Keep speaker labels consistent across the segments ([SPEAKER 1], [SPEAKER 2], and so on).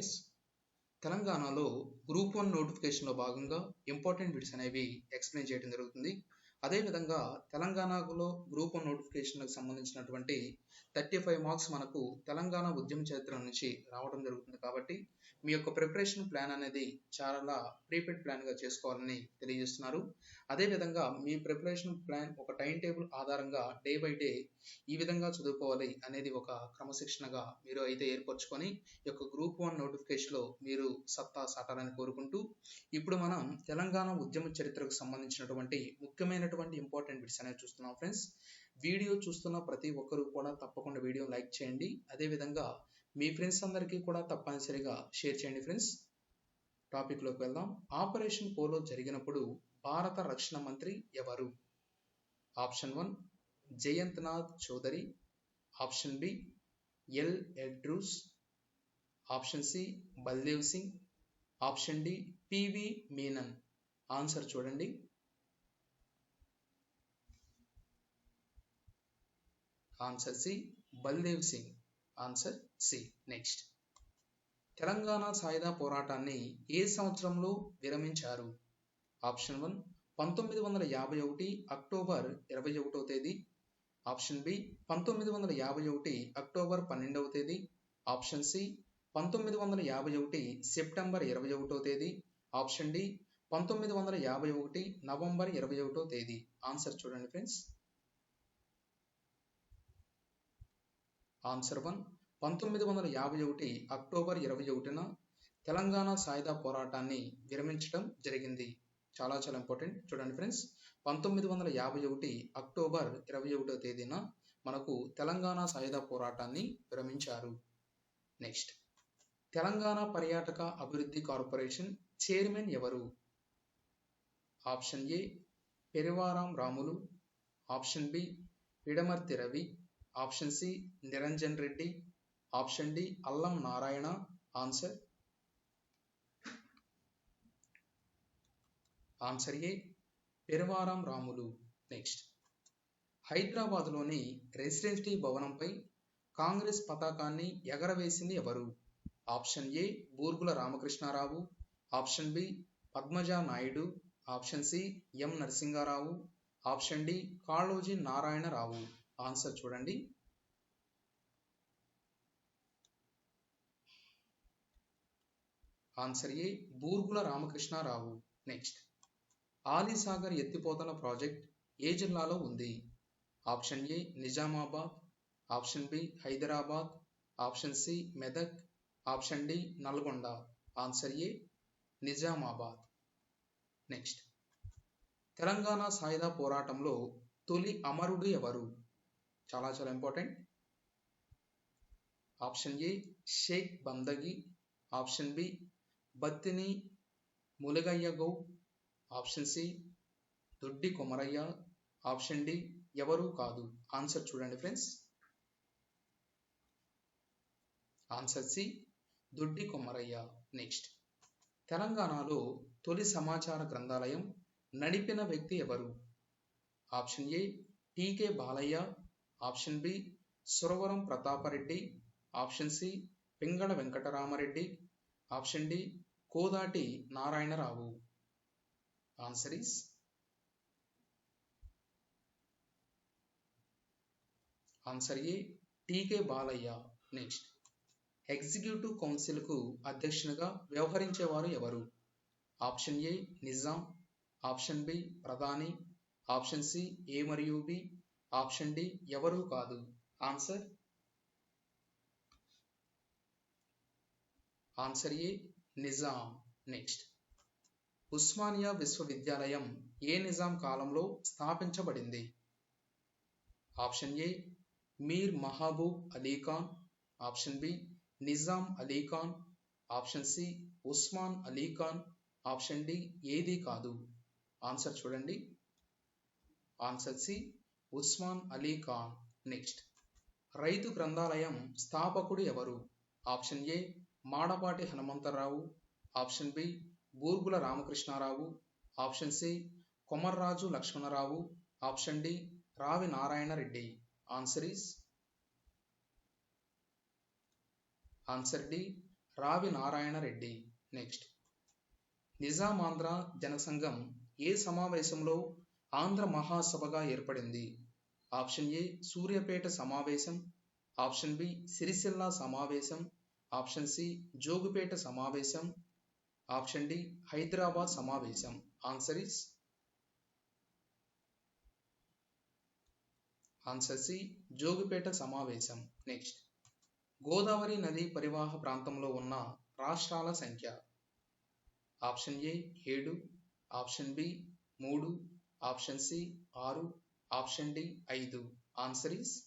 [SPEAKER 1] Guys తెలంగాణలో group one నోటిఫికేషన్లో భాగంగా ఇంపార్టెంట్ బిట్స్ అనేవి ఎక్స్ప్లెయిన్ చేయడం జరుగుతుంది. అదేవిధంగా తెలంగాణలో గ్రూప్ వన్ నోటిఫికేషన్లకు సంబంధించినటువంటి థర్టీ ఫైవ్ మార్క్స్ మనకు తెలంగాణ ఉద్యమ చరిత్ర నుంచి రావడం జరుగుతుంది కాబట్టి మీ యొక్క ప్రిపరేషన్ ప్లాన్ అనేది చాలా ప్రీపెయిడ్ ప్లాన్గా చేసుకోవాలని తెలియజేస్తున్నారు. అదేవిధంగా మీ ప్రిపరేషన్ ప్లాన్ ఒక టైం టేబుల్ ఆధారంగా డే బై డే ఈ విధంగా చదువుకోవాలి అనేది ఒక క్రమశిక్షణగా మీరు అయితే ఏర్పరచుకొని ఈ యొక్క గ్రూప్ వన్ నోటిఫికేషన్లో మీరు సత్తా సాటాలని కోరుకుంటూ ఇప్పుడు మనం తెలంగాణ ఉద్యమ చరిత్రకు సంబంధించినటువంటి ముఖ్యమైన ముఖ్యమైనటువంటి ఇంపార్టెంట్ బిట్స్ అనేవి చూస్తున్నాం ఫ్రెండ్స్ వీడియో చూస్తున్న ప్రతి ఒక్కరూ కూడా తప్పకుండా వీడియో లైక్ చేయండి. అదేవిధంగా మీ ఫ్రెండ్స్ అందరికీ కూడా తప్పనిసరిగా షేర్ చేయండి ఫ్రెండ్స్ టాపిక్లోకి వెళ్దాం. ఆపరేషన్ పోలో జరిగినప్పుడు భారత రక్షణ మంత్రి ఎవరు? Option one Jayant Nath Chaudhary. Option B El Edroos option C Baldev Singh. Option D PV Menon answer చూడండి. Answer C Baldev Singh answer C next Telangana సాయుధ పోరాటాన్ని ఏ సంవత్సరంలో విరమించారు? ఆప్షన్ వన్ పంతొమ్మిది వందల యాభై ఒకటి అక్టోబర్ ఇరవై ఒకటో తేదీ. ఆప్షన్ బి పంతొమ్మిది వందల యాభై ఒకటి అక్టోబర్ పన్నెండవ తేదీ. ఆప్షన్ సి పంతొమ్మిది వందల యాభై ఒకటి సెప్టెంబర్ ఇరవై ఒకటో తేదీ. ఆప్షన్ డి పంతొమ్మిది వందల యాభై ఒకటి నవంబర్ ఇరవై ఒకటో తేదీ. ఆన్సర్ చూడండి ఫ్రెండ్స్ ఆన్సర్ వన్. పంతొమ్మిది వందల యాభై ఒకటి అక్టోబర్ ఇరవై ఒకటిన తెలంగాణ సాయుధ పోరాటాన్ని విరమించడం జరిగింది. చాలా చాలా ఇంపార్టెంట్. చూడండి ఫ్రెండ్స్. పంతొమ్మిది వందల యాభై ఒకటి అక్టోబర్ ఇరవై ఒకటో తేదీన మనకు తెలంగాణ సాయుధ పోరాటాన్ని విరమించారు. నెక్స్ట్. తెలంగాణ పర్యాటక అభివృద్ధి కార్పొరేషన్ చైర్మన్ ఎవరు? Option A Perivaram Ramulu. Option B Pidamarthi Ravi. Option C Niranjan Reddy option D Allam Narayana answer answer A Peruvaram Ramulu. Next. హైదరాబాద్లోని రెసిడెన్సీ భవనంపై కాంగ్రెస్ పతాకాన్ని ఎగరవేసింది ఎవరు? Option A Burgula Ramakrishna Rao option B Padmaja Naidu option C M Narasinga Rao option D Kaloji Narayana Rao. Answer చూడండి. Answer A Burgula Ramakrishna Rao. Next. Alisagar ఎత్తిపోతల project ఏ జిల్లాలో ఉంది? Option A Nizamabad. Option B Hyderabad. Option C Medak. Option D Nalgonda. Answer A Nizamabad. Next. Telangana సాయుధ పోరాటంలో తొలి అమరుడు ఎవరు? చాలా చాలా important option A Shaik Bandagi option B Battini ములగయ్య gov option C Doddi Komaraiah option D ఎవరు కాదు answer చూడండి friends answer C Doddi Komaraiah next తెలంగాణలో తొలి సమాచార గ్రంథాలయం నడిపిన వ్యక్తి ఎవరు? Option A T K Balayya option B Suravaram Pratapa Reddy option C Pingali Venkatarama Reddy option D Kodati Narayana Rao. Answer is answer A TK Balaiah. Next executive కౌన్సిల్కు అధ్యక్షునిగా వ్యవహరించేవారు ఎవరు? Option A Nizam option B ప్రధాని option C A మరియు B option D ఎవరూ కాదు. Answer? Answer A Nizam. Next. Osmania విశ్వవిద్యాలయం ఏ నిజాం కాలంలో స్థాపించబడింది? Option A Mir Mahbub Ali Khan. Option B Nizam Ali Khan. Option C Osman Ali Khan. Option D ఏది కాదు. ఆన్సర్ చూడండి. Answer C Osman Ali Khan. Next. రైతు గ్రంథాలయం స్థాపకుడు ఎవరు? Option A Madapati Hanumantha Rao. Option B Burgula Ramakrishna Rao. Option C Komarraju Lakshmana Rao. Option D Ravi Narayana Reddy. Answer is answer D Ravi Narayana Reddy. Next. Nizam Andhra Jana Sangham ఏ సమావేశంలో ఆంధ్ర మహాసభగా ఏర్పడింది. Option A Suryapet సమావేశం option B Sircilla సమావేశం option C Jogupeta సమావేశం option D Hyderabad సమావేశం. Answer is answer C Jogupeta సమావేశం. Next. Godavari నది పరివాహ ప్రాంతంలో ఉన్న రాష్ట్రాల సంఖ్య. ఆప్షన్ ఏ ఏడు ఆప్షన్ బి మూడు ఆప్షన్ సి ఆరు ఆప్షన్ డి ఐదు. Answer is?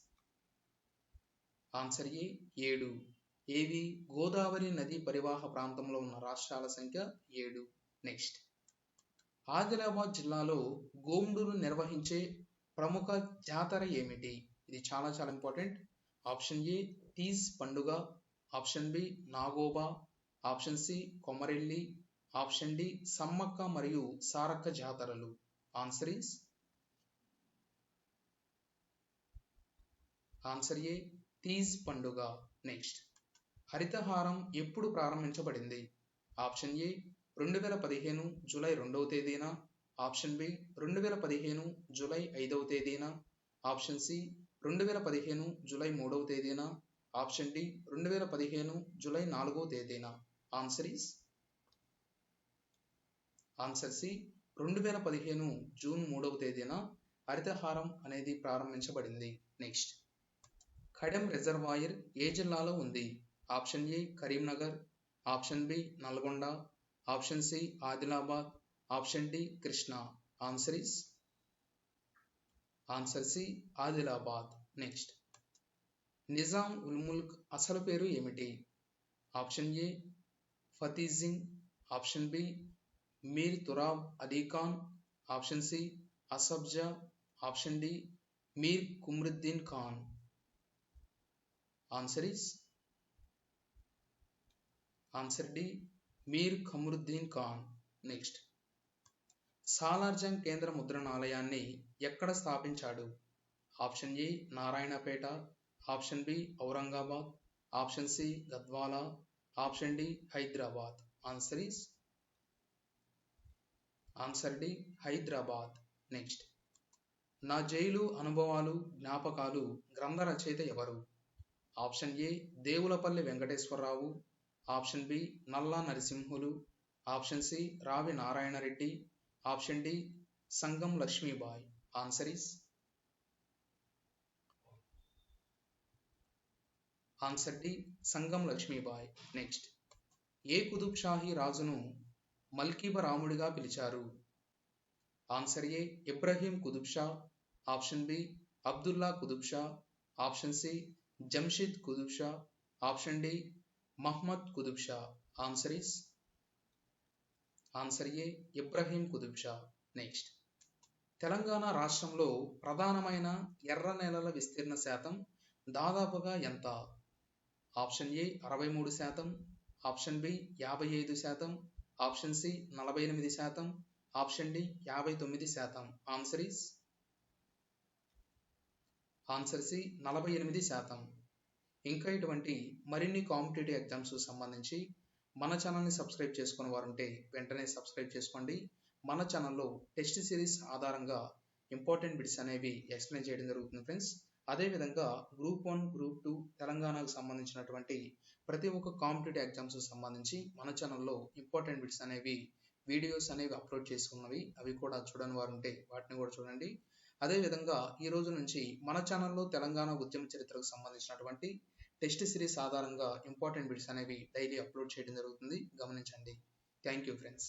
[SPEAKER 1] ఆన్సర్ ఏ ఏడు. ఏవి? గోదావరి నది పరివాహ ప్రాంతంలో ఉన్న రాష్ట్రాల సంఖ్య ఏడు. నెక్స్ట్. ఆదిలాబాద్ జిల్లాలో గోండూరు నిర్వహించే ప్రముఖ జాతర ఏమిటి? ఇది చాలా చాలా ఇంపార్టెంట్. ఆప్షన్ ఏ తీజ్ పండుగ. Option B Nagoba. Option C Komaravelli. Option D Sammakka మరియు సారక్క జాతరలు. Answer is? Answer A Teej పండుగ నెక్స్ట్ హరితహారం ఎప్పుడు ప్రారంభించబడింది? ఆప్షన్ ఏ రెండు వేల పదిహేను జూలై రెండవ తేదీన. ఆప్షన్ బి రెండు వేల పదిహేను జూలై ఐదవ తేదీన. ఆప్షన్ సి రెండు వేల పదిహేను జూలై మూడవ తేదీన. ఆప్షన్ డి రెండు వేల పదిహేను జూలై నాలుగవ తేదీన. ఆన్సర్ ఈస్ ఆన్సర్ సి రెండు వేల పదిహేను జూన్ మూడవ తేదీన హరితహారం అనేది ప్రారంభించబడింది. నెక్స్ట్. ఖడెం రిజర్వాయర్ ఏ జిల్లాలో ఉంది? Option A Karimnagar option B Nalgonda option C Adilabad option D Krishna. Answer is answer C Adilabad. Next. Nizam ul Mulk అసలు పేరు ఏమిటి? Option A Fatehjung option B Mir Turab Ali Khan option C Asaf Jah option D Mir Qamaruddin Khan answer is answer D Mir Qamaruddin Khan next Salar Jung కేంద్ర ముద్రణాలయాన్ని ఎక్కడ స్థాపించాడు? Option A Narayanpet option B Aurangabad option C Gadwal option D Hyderabad answer is answer D Hyderabad. Next. నా jail అనుభవాలు జ్ఞాపకాలు గ్రంథ రచయిత ఎవరు? Option A Devulapalli Venkateswara Rao. Option B Nalla Narasimhulu. Option C Ravi Narayana Reddy option D Sangam Lakshmibai. Answer is answer D Sangam Lakshmibai. Next. ఏ కుతుబ్ షాహీ రాజును మల్కీబ రాముడిగా పిలిచారు. Answer A Ibrahim Qutb Shah option B Abdullah Qutb Shah option C Jamshid Qutb Shah option D Muhammad Qutb Shah answer is answer A Ibrahim Qutb Shah next Telangana రాష్ట్రంలో ప్రధానమైన ఎర్ర నేలల విస్తీర్ణ శాతం దాదాపుగా ఎంత? ఆప్షన్ ఏ అరవై మూడు శాతం. ఆప్షన్ బి యాభై ఐదు శాతం. ఆప్షన్ సి నలభై ఎనిమిది శాతం ఆప్షన్ డి యాభై తొమ్మిది శాతం. ఆన్సర్ ఈస్ ఆన్సర్ సి నలభై ఎనిమిది శాతం. ఇంకా ఇటువంటి మరిన్ని కాంపిటేటివ్ ఎగ్జామ్స్ సంబంధించి మన ఛానల్ని సబ్స్క్రైబ్ చేసుకుని వారుంటే వెంటనే సబ్స్క్రైబ్ చేసుకోండి. మన ఛానల్లో టెస్ట్ సిరీస్ ఆధారంగా ఇంపార్టెంట్ బిట్స్ అనేవి ఎక్స్ప్లెయిన్ చేయడం జరుగుతుంది ఫ్రెండ్స్. అదేవిధంగా గ్రూప్ వన్ గ్రూప్ టూ తెలంగాణకు సంబంధించినటువంటి ప్రతి ఒక్క కాంపిటేటివ్ ఎగ్జామ్స్ సంబంధించి మన ఛానల్లో ఇంపార్టెంట్ బిట్స్ అనేవి వీడియోస్ అనేవి అప్లోడ్ చేసుకున్నవి అవి కూడా చూడని వారు ఉంటే వాటిని కూడా చూడండి. అదేవిధంగా ఈ రోజు నుంచి మన ఛానల్లో తెలంగాణ ఉద్యమ చరిత్రకు సంబంధించినటువంటి టెస్ట్ సిరీస్ ఆధారంగా ఇంపార్టెంట్ బిట్స్ అనేవి డైలీ అప్లోడ్ చేయడం జరుగుతుంది. గమనించండి. Thank you friends